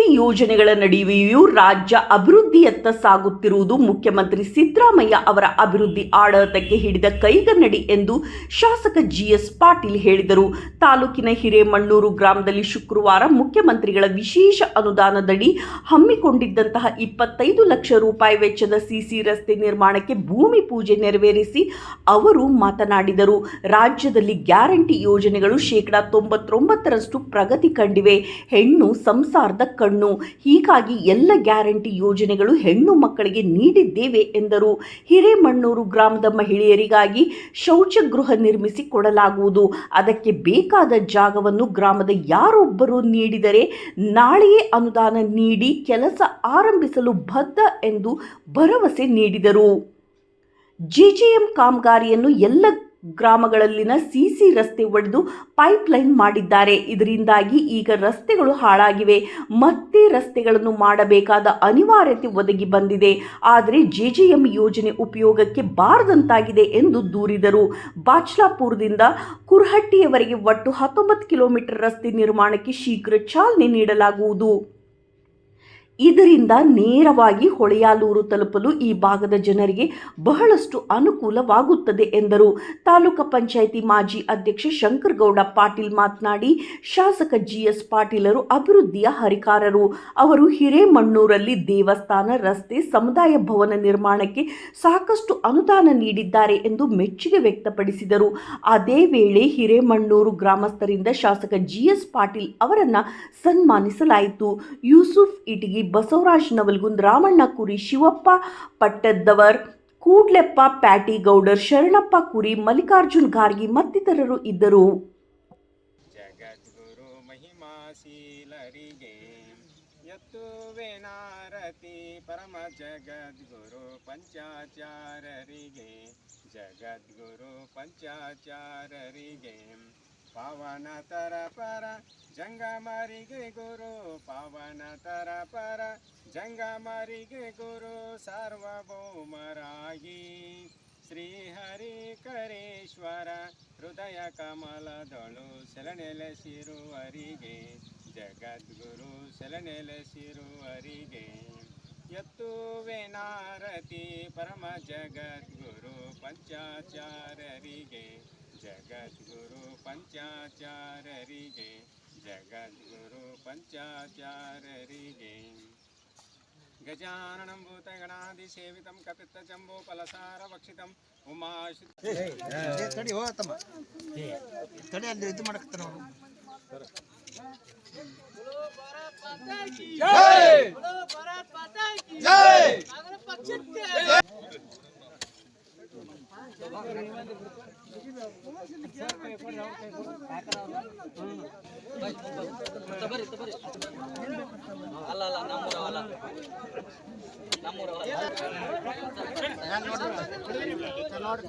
Guarantee ಯೋಜನೆಗಳ ನಡುವೆಯೂ ರಾಜ್ಯ ಅಭಿವೃದ್ಧಿಯತ್ತ ಸಾಗುತ್ತಿರುವುದು ಮುಖ್ಯಮಂತ್ರಿ ಸಿದ್ದರಾಮಯ್ಯ ಅವರ ಅಭಿವೃದ್ಧಿ ಆಡಳಿತಕ್ಕೆ ಹಿಡಿದ ಕೈಗನ್ನಡಿ ಎಂದು ಶಾಸಕ ಜಿಎಸ್ ಪಾಟೀಲ್ ಹೇಳಿದರು. ತಾಲೂಕಿನ ಹಿರೇಮಣ್ಣೂರು ಗ್ರಾಮದಲ್ಲಿ ಶುಕ್ರವಾರ ಮುಖ್ಯಮಂತ್ರಿಗಳ ವಿಶೇಷ ಅನುದಾನದಡಿ ಹಮ್ಮಿಕೊಂಡಿದ್ದಂತಹ ಇಪ್ಪತ್ತೈದು ಲಕ್ಷ ರೂಪಾಯಿ ವೆಚ್ಚದ ಸಿಸಿ ರಸ್ತೆ ನಿರ್ಮಾಣಕ್ಕೆ ಭೂಮಿ ಪೂಜೆ ನೆರವೇರಿಸಿ ಅವರು ಮಾತನಾಡಿದರು. ರಾಜ್ಯದಲ್ಲಿ ಗ್ಯಾರಂಟಿ ಯೋಜನೆಗಳು ಶೇಕಡಾ ತೊಂಬತ್ತೊಂಬತ್ತರಷ್ಟು ಪ್ರಗತಿ ಕಂಡಿವೆ. ಹೆಣ್ಣು ಸಂಸಾರದ ಕಣ್ಣು ಹೀಗಾಗಿ ಎಲ್ಲ ಗ್ಯಾರಂಟಿ ಯೋಜನೆಗಳು ಹೆಣ್ಣು ಮಕ್ಕಳಿಗೆ ನೀಡಿದ್ದೇವೆ ಎಂದರು. ಹಿರೇಮಣ್ಣೂರು ಗ್ರಾಮದ ಮಹಿಳೆಯರಿಗಾಗಿ ಶೌಚಗೃಹ ನಿರ್ಮಿಸಿ ಕೊಡಲಾಗುವುದು. ಅದಕ್ಕೆ ಬೇಕಾದ ಜಾಗವನ್ನು ಗ್ರಾಮದ ಯಾರೊಬ್ಬರು ನೀಡಿದರೆ ನಾಳೆಯೇ ಅನುದಾನ ನೀಡಿ ಕೆಲಸ ಆರಂಭಿಸಲು ಬದ್ಧ ಎಂದು ಭರವಸೆ ನೀಡಿದರು. ಜಿಜಿಎಂ ಕಾಮಗಾರಿಯನ್ನು ಎಲ್ಲ ಗ್ರಾಮಗಳಲ್ಲಿನ ಸಿಸಿ ರಸ್ತೆ ಒಡೆದು ಪೈಪ್ಲೈನ್ ಮಾಡಿದ್ದಾರೆ. ಇದರಿಂದಾಗಿ ಈಗ ರಸ್ತೆಗಳು ಹಾಳಾಗಿವೆ. ಮತ್ತೆ ರಸ್ತೆಗಳನ್ನು ಮಾಡಬೇಕಾದ ಅನಿವಾರ್ಯತೆ ಒದಗಿ ಬಂದಿದೆ. ಆದರೆ ಜೆಜೆಎಂ ಯೋಜನೆ ಉಪಯೋಗಕ್ಕೆ ಬಾರದಂತಾಗಿದೆ ಎಂದು ದೂರಿದರು. ಬಾಚ್ಲಾಪುರದಿಂದ ಕುರ್ಹಟ್ಟಿಯವರೆಗೆ ಒಟ್ಟು ಹತ್ತೊಂಬತ್ತು ಕಿಲೋಮೀಟರ್ ರಸ್ತೆ ನಿರ್ಮಾಣಕ್ಕೆ ಶೀಘ್ರ ಚಾಲನೆ ನೀಡಲಾಗುವುದು. ಇದರಿಂದ ನೇರವಾಗಿ ಹೊಳೆಯಾಲೂರು ತಲುಪಲು ಈ ಭಾಗದ ಜನರಿಗೆ ಬಹಳಷ್ಟು ಅನುಕೂಲವಾಗುತ್ತದೆ ಎಂದರು. ತಾಲೂಕು ಪಂಚಾಯಿತಿ ಮಾಜಿ ಅಧ್ಯಕ್ಷ ಶಂಕರಗೌಡ ಪಾಟೀಲ್ ಮಾತನಾಡಿ, ಶಾಸಕ ಜಿಎಸ್ ಪಾಟೀಲರು ಅಭಿವೃದ್ಧಿಯ ಹರಿಕಾರರು. ಅವರು ಹಿರೇಮಣ್ಣೂರಲ್ಲಿ ದೇವಸ್ಥಾನ, ರಸ್ತೆ, ಸಮುದಾಯ ಭವನ ನಿರ್ಮಾಣಕ್ಕೆ ಸಾಕಷ್ಟು ಅನುದಾನ ನೀಡಿದ್ದಾರೆ ಎಂದು ಮೆಚ್ಚುಗೆ ವ್ಯಕ್ತಪಡಿಸಿದರು. ಅದೇ ವೇಳೆ ಹಿರೇಮಣ್ಣೂರು ಗ್ರಾಮಸ್ಥರಿಂದ ಶಾಸಕ ಜಿಎಸ್ ಪಾಟೀಲ್ ಅವರನ್ನು ಸನ್ಮಾನಿಸಲಾಯಿತು. ಯೂಸುಫ್ ಇಟಗಿ ಬಸವರಾಜ್ ನವಲ್ಗುಂದ್ ರಾಮಣ್ಣ ಕುರಿ ಶಿವಪ್ಪ ಪಟ್ಟದ್ದವರ್, ಕೂಡ್ಲೆಪ್ಪ ಪ್ಯಾಟಿ ಗೌಡರ್ ಶರಣಪ್ಪ ಕುರಿ ಮಲ್ಲಿಕಾರ್ಜುನ್ ಗಾರ್ಗಿ ಮತ್ತಿತರರು ಇದ್ದರು. ಎತ್ತುವೆನಾರತಿ ಪರಮ ಜಗದ್ಗುರು ಪಂಚಾಚಾರರಿಗೆ. ಜಗದ್ಗುರು ಪಂಚಾಚಾರರಿಗೆ ಪಾವನ ತರ ಪರ, ಜಂಗಮರಿಗೆ ಗುರು, ಪಾವನ ತರ ಪರ, ಜಂಗಮರಿಗೆ ಗುರು, ಸಾರ್ವಭೌಮರಾಗಿ. ಶ್ರೀಹರಿಕರೇಶ್ವರ ಹೃದಯ ಕಮಲದಳು ಸೆಲನೆಲೆಸಿರುವರಿಗೆ ಜಗದ್ಗುರು ಸೆಲನೆಲೆಸಿರುವರಿಗೆ ಎತ್ತುವೆನಾರತಿ ಪರಮ ಜಗದ್ಗುರು, ಪಂಚಾಚಾರರಿಗೆ. ಜಗದ್ಗುರು ಪಂಚಾಚಾರರಿಗೆ ಜಗದ್ಗುರು ಪಂಚಾಚಾರರಿಗೆ ಗಜಾನನಂ ಭೂತಗಣಾದಿಸೇವಿತಂ ಕಪಿತ್ತಜಂಬೂಫಲಸಾರಭಕ್ಷಿತಂ ಉಮಾಶು ತಡಿ ಹೋಗತ್ತಮ್ಮ ತಡಿ ಅಲ್ಲಿ ಇದು ಮಾಡಕತ್ತಾನ ಅವನು ನೋಡಿ